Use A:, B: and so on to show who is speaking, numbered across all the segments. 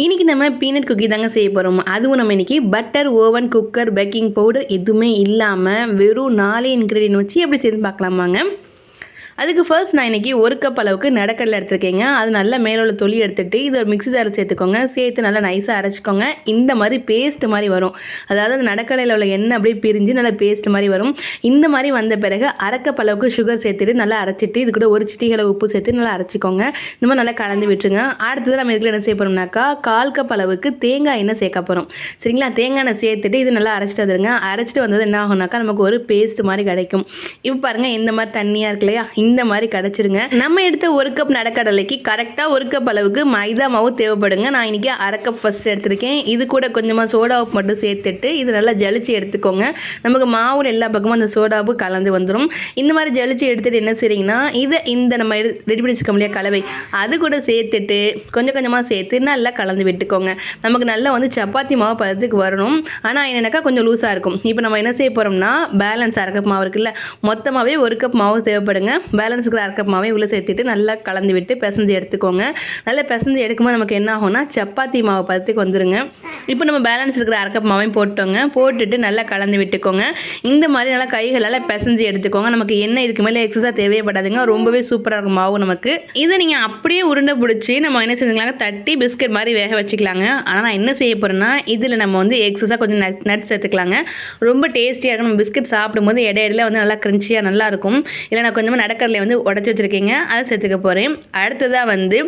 A: இன்றைக்கி நம்ம peanut cookie தாங்க செய்ய போகிறோம் அதுவும் நம்ம இன்றைக்கி butter oven cooker baking powder எதுவுமே இல்லாமல் வெறும் நாலே இன்க்ரீடியன்ட் வச்சு எப்படி செய்து பார்க்கலாமாங்க. அதுக்கு ஃபர்ஸ்ட் நான் இன்றைக்கி ஒரு கப் அளவுக்கு நடக்கடலை எடுத்துருக்கேங்க. அது நல்லா மேலே உள்ள தொலி எடுத்துகிட்டு இது ஒரு மிக்ஸி ஜாரில் சேர்த்துக்கோங்க. சேர்த்து நல்லா நைஸாக அரைச்சிக்கோங்க. இந்த மாதிரி பேஸ்ட் மாதிரி வரும். அதாவது அந்த நடக்கடையில் உள்ள எண்ணெய் அப்படியே பிரிஞ்சு நல்லா பேஸ்ட் மாதிரி வரும். இந்த மாதிரி வந்த பிறகு அரைக்கப் அளவுக்கு சுகர் சேர்த்துட்டு நல்லா அரைச்சிட்டு இது கூட ஒரு சிட்டிகளை உப்பு சேர்த்து நல்லா அரைச்சிக்கோங்க. இந்த மாதிரி நல்லா கலந்து விட்டுருங்க. அடுத்தது நம்ம இதுக்குள்ள என்ன செய்ய போகிறோம்னாக்கா கால் கப் அளவுக்கு தேங்காய் எண்ணெய் சேர்க்க போகிறோம் சரிங்களா? தேங்காய் எண்ணெய் சேர்த்துட்டு இது நல்லா அரைச்சிட்டு வந்துருங்க. அரைச்சிட்டு வந்தது என்ன ஆகும்னாக்கா நமக்கு ஒரு பேஸ்ட் மாதிரி கிடைக்கும். இப்போ பாருங்கள் இந்த மாதிரி தண்ணியாக இருக்கு இல்லையா? இந்த மாதிரி கிடச்சிருங்க. நம்ம எடுத்த ஒரு கப் நடக்கடலைக்கு கரெக்டாக ஒரு கப் அளவுக்கு மைதா மாவு தேவைப்படுங்க. நான் இன்றைக்கி அரை கப் ஃபஸ்ட் எடுத்திருக்கேன். இது கூட கொஞ்சமாக சோடா உப்பு மட்டும் சேர்த்துட்டு இது நல்லா ஜலிச்சு எடுத்துக்கோங்க. நமக்கு மாவில் எல்லா பக்கமும் அந்த சோடா உப்பு கலந்து வந்துடும் இந்த மாதிரி ஜலிச்சு எடுத்துகிட்டு என்ன செய்றீங்கன்னா இதை இந்த நம்ம ரெடி பண்ணி வச்சுக்க முடியாது கலவை. அது கூட சேர்த்துட்டு கொஞ்சம் கொஞ்சமாக சேர்த்து நல்லா கலந்து விட்டுக்கோங்க. நமக்கு நல்லா வந்து சப்பாத்தி மாவு பதத்துக்கு வரணும். ஆனால் என்னென்னாக்கா கொஞ்சம் லூஸாக இருக்கும். இப்போ நம்ம என்ன செய்ய போகிறோம்னா பேலன்ஸ் அரை கப் மாவு இருக்குல்ல மொத்தமாகவே ஒரு கப் மாவு தேவைப்படுங்க. பேலன்ஸுக்கு அரை கப் உள்ளே சேர்த்துட்டு நல்லா கலந்து விட்டு பிசைஞ்சு எடுத்துக்கோங்க. நல்லா பிசைஞ்சு எடுக்கும்போது நமக்கு என்ன ஆகும்னா சப்பாத்தி மாவு பதத்துக்கு வந்துருங்க. இப்போ நம்ம பேலன்ஸ் இருக்கிற அரை மாவையும் போட்டோங்க. போட்டுட்டு நல்லா கலந்து விட்டுக்கோங்க. இந்த மாதிரி நல்லா கைகளால் பிசைஞ்சு எடுத்துக்கோங்க. நமக்கு என்ன இதுக்கு மேலே எக்ஸஸாக தேவைப்படாதுங்க. ரொம்பவே சூப்பராக இருக்கும் மாவு நமக்கு. இதை நீங்கள் அப்படியே உருண்டை பிடிச்சி நம்ம என்ன செஞ்சுக்கலாங்க? தட்டி பிஸ்கட் மாதிரி வேக வச்சுக்கலாங்க. ஆனால் நான் என்ன செய்ய போகிறேன்னா இதில் நம்ம வந்து எக்ஸஸாக கொஞ்சம் நட் நட்ஸ் சேர்த்துக்கலாங்க. ரொம்ப டேஸ்டியாக இருக்கும். நம்ம பிஸ்கட் சாப்பிடும்போது இடையில வந்து நல்லா கிரன்ச்சியாக நல்லா இருக்கும். இல்லை நான் கொஞ்சமாக நடக்க நடக்கடலை வந்து உடச்சி வச்சுருக்கீங்க. அதை சேர்த்துக்க போகிறேன் அடுத்ததாக வந்து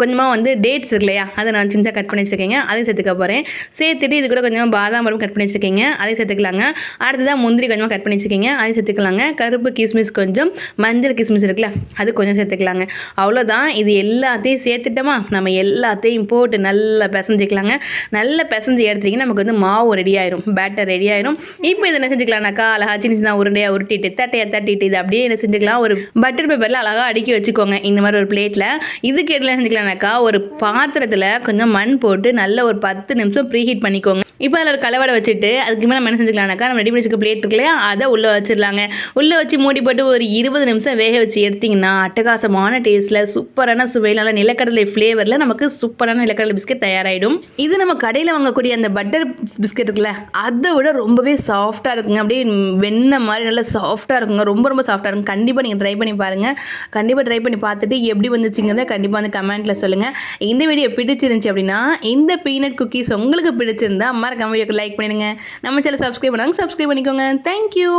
A: கொஞ்சமாக வந்து டேட்ஸ் இருக்கு இல்லையா அதை நான் சின்ன கட் பண்ணி வச்சுருக்கேங்க. அதையும் சேர்த்துக்க போகிறேன் சேர்த்துட்டு இது கூட கொஞ்சமாக பாதாம் பழம் கட் பண்ணி வச்சுருக்கீங்க. அதையும் சேர்த்துக்கலாங்க. அடுத்ததாக முந்திரி கொஞ்சமாக கட் பண்ணி வச்சுருக்கீங்க. அதையும் சேர்த்துக்கலாங்க. கருப்பு கிஸ்மிஸ் கொஞ்சம் மஞ்சள் கிஸ்மிஸ் இருக்குல்ல அது கொஞ்சம் சேர்த்துக்கலாங்க. அவ்வளோதான் இது எல்லாத்தையும் சேர்த்துட்டோமா? நம்ம எல்லாத்தையும் போட்டு நல்லா பிசைஞ்சிக்கலாங்க. நல்லா பிசைஞ்சு எடுத்துட்டிங்கன்னா நமக்கு வந்து மாவு ரெடி ஆயிரும். பேட்டர் ரெடி ஆயிரும். இப்போ இதை என்ன செஞ்சுக்கலாம்னாக்கா அழகா சின்ன சின்ன உருண்டையாக உருட்டிட்டு தட்டையாக தட்டிட்டு இது அப்படியே என்ன செஞ்சுக்கலாம்? ஒரு பட்டர் பேப்பரில் அழகாக அடுக்கி வச்சுக்கோங்க. இந்த மாதிரி ஒரு பிளேட்டில் இதுக்கு எல்லாம் செஞ்சுக்கலாம்னாக்கா ஒரு பாத்திரத்தில் கொஞ்சம் மண் போட்டு நல்ல ஒரு பத்து நிமிஷம் ப்ரீ ஹீட் பண்ணிக்கோங்க. இப்போ அதில் ஒரு கலவடை வச்சுட்டு அதுக்கு மேலே என்ன செஞ்சுக்கலாம்னாக்கா நம்ம ரெடி பண்ணி வச்சுக்க பிளேட் இருக்கு இல்லையா அதை உள்ளே வச்சிடலாங்க. உள்ளே வச்சு மூடி போட்டு ஒரு இருபது நிமிஷம் வேக வச்சு எடுத்திங்கன்னா அட்டகாசமான டேஸ்ட்டில் சூப்பரான சுவையில் நல்ல நிலக்கடலை ஃப்ளேவரில் நமக்கு சூப்பரான நிலக்கடலை பிஸ்கட் தயாராகிடும் இது நம்ம கடையில் வாங்கக்கூடிய அந்த பட்டர் பிஸ்கட் இருக்குல்ல அதை விட ரொம்பவே சாஃப்டாக இருக்குங்க. அப்படியே வெண்ணெய் மாதிரி நல்லா சாஃப்டாக இருக்குங்க. ரொம்ப ரொம்ப சாஃப்டாக இருக்கும். கண்டிப்பாக நீங்கள் ட்ரை பண்ணி பாருங்கள் கண்டிப்பாக ட்ரை பண்ணி பார்த்துட்டு எப்படி வந்துச்சுங்கிறத கண்டிப்பாக வந்து கமெண்ட்டில் சொல்லுங்கள் இந்த வீடியோ பிடிச்சிருந்துச்சி அப்படின்னா இந்த பீனட் குக்கீஸ் உங்களுக்கு பிடிச்சிருந்தா மறக்காம வீடியோக்கு லைக் பண்ணிடுங்க. நம்ம சேனல் சப்ஸ்கிரைப் பண்ணாங்க சப்ஸ்கிரைப் பண்ணிக்கோங்க. Thank you